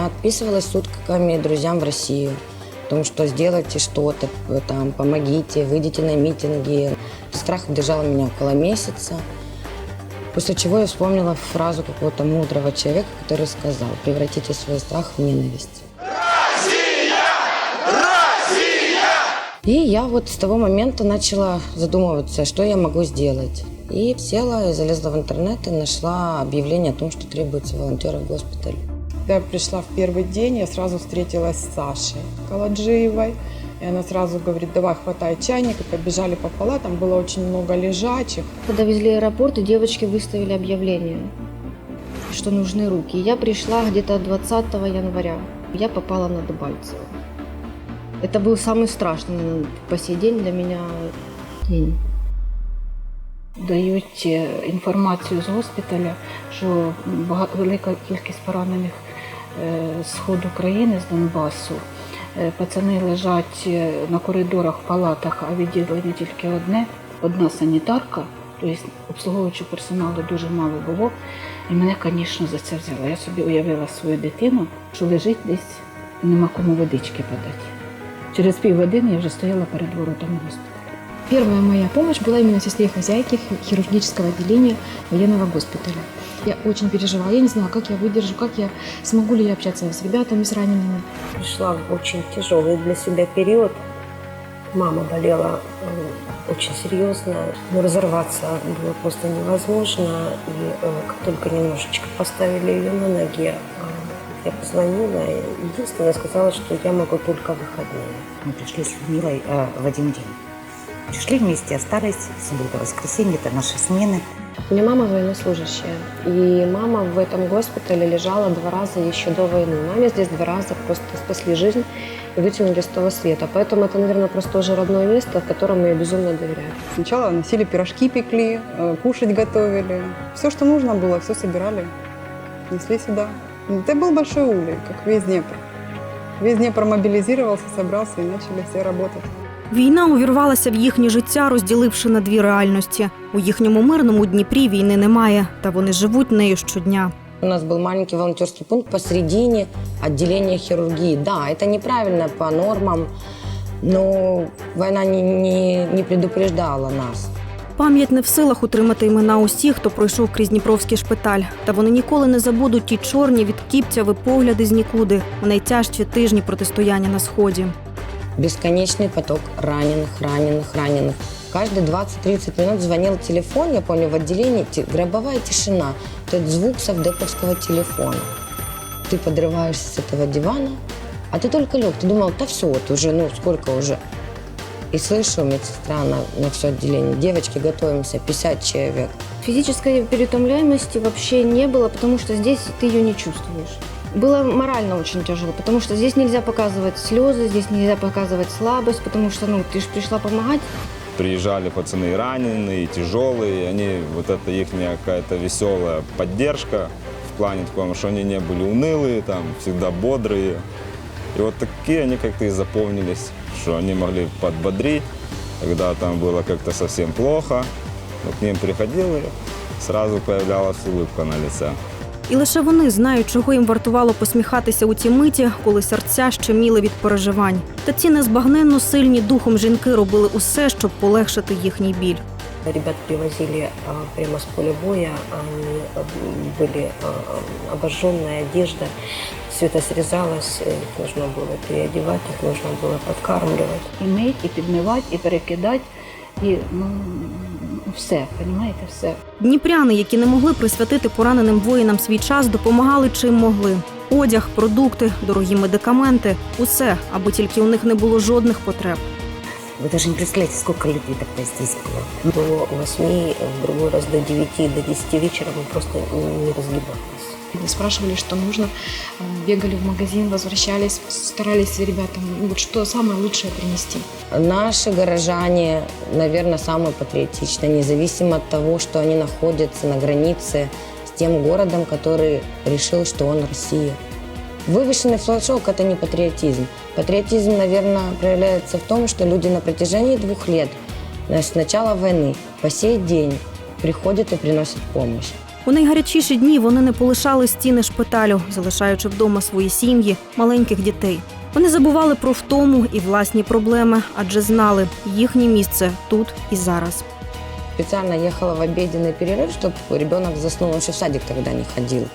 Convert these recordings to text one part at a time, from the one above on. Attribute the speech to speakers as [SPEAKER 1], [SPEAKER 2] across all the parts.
[SPEAKER 1] Я отписывалась сутками друзьям в Россию. о том, что сделайте что-то, там, помогите, выйдите на митинги. Страх держал меня около месяца. После чего я вспомнила фразу какого-то мудрого человека, который сказал, превратите свой страх в ненависть. И я вот с того момента начала задумываться, что я могу сделать. И села и залезла в интернет и нашла объявление о том, что требуется волонтеры в госпитале.
[SPEAKER 2] Когда я пришла в первый день, я сразу встретилась с Сашей Каладжиевой. И она сразу говорит, давай хватай чайник. И побежали по палатам, было очень много лежачих.
[SPEAKER 3] Когда везли аэропорт, и девочки выставили объявление, что нужны руки. Я пришла где-то 20 января. Я попала на Дебальцево. Это был самый страшный наверное, по сей день для меня день.
[SPEAKER 4] дають е, інформацію з госпіталя, що бага- велика кількість поранених е, з сходу країни, з Донбасу. Е, Пацани лежать е, на коридорах, в палатах, а відділення тільки одне, одна санітарка, тобто обслуговуючого персоналу дуже мало було. І мене, звісно, за це взяла. Я собі уявила свою дитину, що лежить десь і нема кому водички подати. Через півгодини я вже стояла перед воротами госпіталю.
[SPEAKER 5] Первая моя помощь была именно сестре-хозяйке хирургического отделения военного госпиталя. Я очень переживала, я не знала, как я выдержу, как я смогу ли я общаться с ребятами, с ранеными.
[SPEAKER 6] пришла в очень тяжелый для себя период. Мама болела э, очень серьезно, но разорваться было просто невозможно. И э, как только немножечко поставили ее на ноги, э, я позвонила, единственное сказала, что я могу только выходные.
[SPEAKER 7] Мы пришли с Людмилой э, в один день. Пришли вместе, остались. Суббота, воскресенье, это наши смены.
[SPEAKER 8] У меня мама военнослужащая, и мама в этом госпитале лежала два раза еще до войны. Маме здесь два раза просто спасли жизнь и вытянули с того света. Поэтому это, наверное, просто уже родное место, в котором я безумно доверяю.
[SPEAKER 2] Сначала носили пирожки, пекли, э, кушать готовили. Все, что нужно было, все собирали, несли сюда. Это был большой улей, как весь Днепр. Весь Днепр мобилизировался, собрался и начали все работать.
[SPEAKER 9] Війна увірвалася в їхнє життя, розділивши на дві реальності. У їхньому мирному Дніпрі війни немає, та вони живуть нею щодня.
[SPEAKER 1] У нас был маленький волонтерский пункт посередине отделения хирургии. Да, это неправильно по нормам, но война не, не, не предупреждала нас.
[SPEAKER 9] Пам'ять не в силах утримати імена усіх, хто пройшов крізь Дніпровський шпиталь. Та вони ніколи не забудуть ті чорні від кіпцяви погляди з нікуди у найтяжчі тижні протистояння на сході.
[SPEAKER 1] Бесконечный поток раненых, раненых, раненых. Каждые 20-30 минут звонил телефон, я помню, в отделении гробовая тишина. Этот звук совдеповского телефона. Ты подрываешься с этого дивана, а ты только лег. Ты думал, да все, вот уже, ну сколько уже. И слышу медсестра на, на все отделение. Девочки, готовимся, 50 человек.
[SPEAKER 3] Физической переутомляемости вообще не было, потому что здесь ты ее не чувствуешь. Было морально очень тяжело, потому что здесь нельзя показывать слезы, здесь нельзя показывать слабость, потому что ну, ты же пришла помогать,
[SPEAKER 10] приезжали пацаны раненые, тяжелые, они, вот это их какая-то веселая поддержка в плане таком, что они не были унылые, там, всегда бодрые. И вот такие они как-то и запомнились, что они могли подбодрить, когда там было как-то совсем плохо, но к ним приходил и сразу появлялась улыбка на лице.
[SPEAKER 9] І лише вони знають, чого їм вартувало посміхатися у ті миті, коли серця щеміли від переживань. Та ці незбагненно сильні духом жінки робили усе, щоб полегшити їхній біль.
[SPEAKER 6] Ребят привозили а, прямо с поля боя, они а, были а, обожженная одежда, все это срезалось, э, их нужно было переодевать, их нужно было подкармливать.
[SPEAKER 4] і мить, і підмивати, і перекидати, і ну, все, розумієте, все.
[SPEAKER 9] Дніпряни, які не могли присвятити пораненим воїнам свій час, допомагали чим могли. Одяг, продукти, дорогі медикаменти усе, аби тільки у них не було жодних потреб.
[SPEAKER 7] Вы даже не представляете, сколько людей тогда здесь было.
[SPEAKER 6] До 8, в другой раз до 9, до 10 вечера мы просто не разгибались.
[SPEAKER 5] Они спрашивали, что нужно, э, бегали в магазин, возвращались, старались ребятам ну, вот что самое лучшее принести.
[SPEAKER 1] Наши горожане, наверное, самые патриотичные, независимо от того, что они находятся на границе с тем городом, который решил, что он Россия. Вывешенный флажок – это не патриотизм. Патриотизм, наверное, проявляется в том, что люди на протяжении двух лет, с начала войны, по сей день приходят и приносят помощь.
[SPEAKER 9] У найгарячіші дні вони не полишали стіни шпиталю, залишаючи вдома свої сім'ї, маленьких дітей. Вони забували про втому і власні проблеми, адже знали їхнє місце тут і зараз.
[SPEAKER 1] Специально ехала в обеденный перерыв, чтобы ребенок заснул. Он еще в садик тогда не ходил.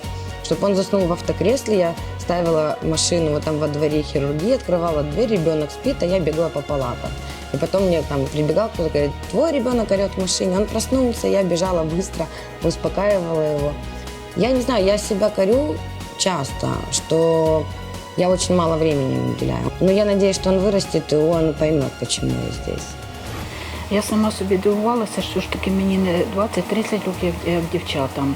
[SPEAKER 1] Чтобы он заснул в автокресле, я ставила машину вот там во дворе хирургии, открывала дверь, ребенок спит, а я бегла по палатам. И потом мне там прибегал кто-то, говорит, твой ребенок орет в машине. Он проснулся, я бежала быстро, успокаивала его. Я не знаю, я себя корю часто, что я очень мало времени уделяю. Но я надеюсь, что он вырастет, и он поймет, почему я здесь.
[SPEAKER 4] Я сама собі дивувалася, що ж таки мені не 20-30 років, як дівчатам,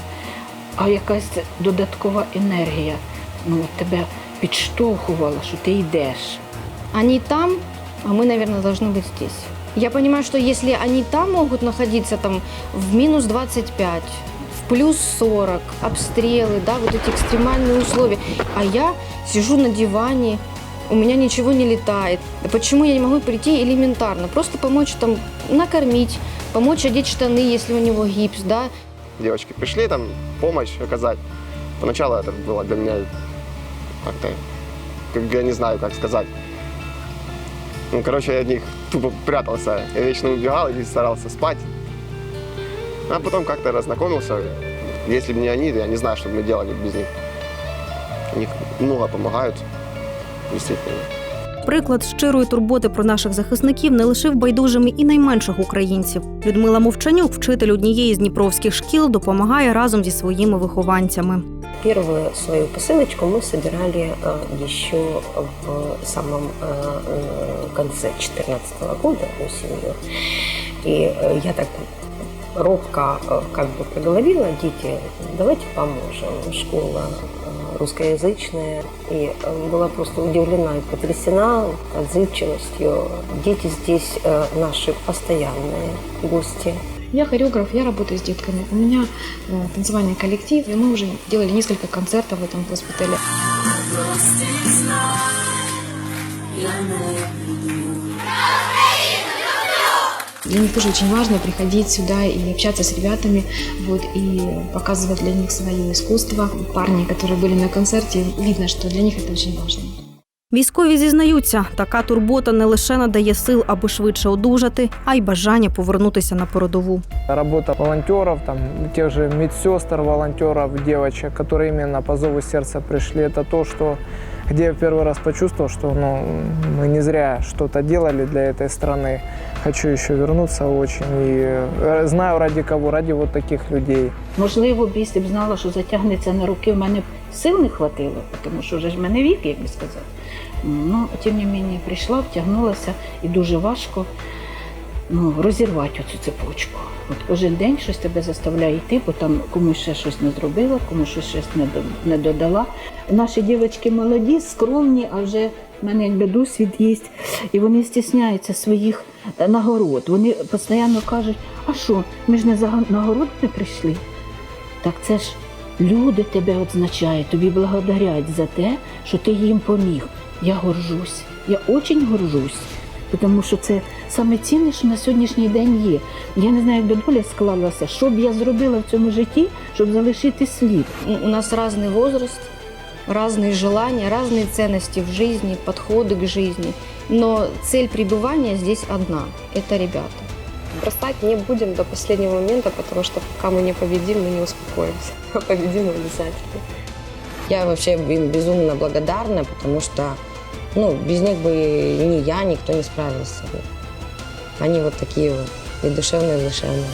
[SPEAKER 4] а якась додаткова енергія ну, тебе підштовхувала, що ти йдеш.
[SPEAKER 3] Они там, а мы, наверное, должны быть здесь. Я понимаю, что если они там могут находиться там в минус 25, в плюс 40, обстрелы, да, вот эти экстремальные условия, а я сижу на диване, у меня ничего не летает. Почему я не могу прийти элементарно? Просто помочь там накормить, помочь одеть штаны, если у него гипс, да,
[SPEAKER 11] Девочки пришли, там, помощь оказать. Поначалу это было для меня как-то, как я не знаю, как сказать. Ну, короче, я от них тупо прятался. Я вечно убегал и старался спать. А потом как-то разнакомился. Если бы не они, я не знаю, что бы мы делали без них. Они много помогают, действительно.
[SPEAKER 9] Приклад щирої турботи про наших захисників не лишив байдужими і найменших українців. Людмила Мовчанюк, вчитель однієї з дніпровських шкіл, допомагає разом зі своїми вихованцями.
[SPEAKER 6] Первую свою посылочку мы собирали э, еще в самом э, э, конце 2014 года, осенью. И э, я так робко э, как бы проговорила, дети, давайте поможем. Школа э, русскоязычная. И э, была просто удивлена и потрясена отзывчивостью. Дети здесь э, наши постоянные гости.
[SPEAKER 5] Я хореограф, я работаю с детками. У меня э, танцевальный коллектив, и мы уже делали несколько концертов в этом госпитале. Для них тоже очень важно приходить сюда и общаться с ребятами, вот, и показывать для них свое искусство. Парни, которые были на концерте, видно, что для них это очень важно.
[SPEAKER 9] Військові зізнаються, така турбота не лише надає сил, аби швидше одужати, а й бажання повернутися на передову.
[SPEAKER 12] Работа волонтеров, там, тех же медсестр, волонтеров, девочек, которые именно по зову сердца пришли, это то, что где я в первый раз почувствовал, что ну, мы не зря что-то делали для этой страны. Хочу еще вернуться очень и э, знаю ради кого, ради вот таких людей.
[SPEAKER 4] Можливо, б, якщо б знала, що затягнеться на руки, в мене б сил не хватило, тому що вже ж в мене вік, як би сказати. Ну, тим не менше, прийшла, втягнулася і дуже важко ну, розірвати оцю цепочку. От кожен день щось тебе заставляє йти, бо там комусь ще щось не зробила, комусь щось щось не, до- не додала. Наші дівчатки молоді, скромні, а вже в мене якби досвід є, і вони стісняються своїх е, нагород. Вони постійно кажуть, а що, ми ж не за га- нагородами прийшли. Так це ж люди тебе відзначають, тобі благодарять за те, що ти їм поміг. Я горжусь, я дуже горжусь, тому що це саме цінне, що на сьогоднішній день є. Я не знаю, як би доля склалася, що б я зробила в цьому житті, щоб залишити слід.
[SPEAKER 3] У нас разный возраст, разные желания, разные ценности в жизни, подходы к жизни. Но цель пребывания здесь одна – это ребята.
[SPEAKER 8] Бросать не будем до последнего момента, потому что пока мы не победим, мы не успокоимся. А победим обязательно.
[SPEAKER 1] Я вообще им безумно благодарна, потому что ну, без них бы ни я, никто не справился бы. Они вот такие вот и душевные, и душевные.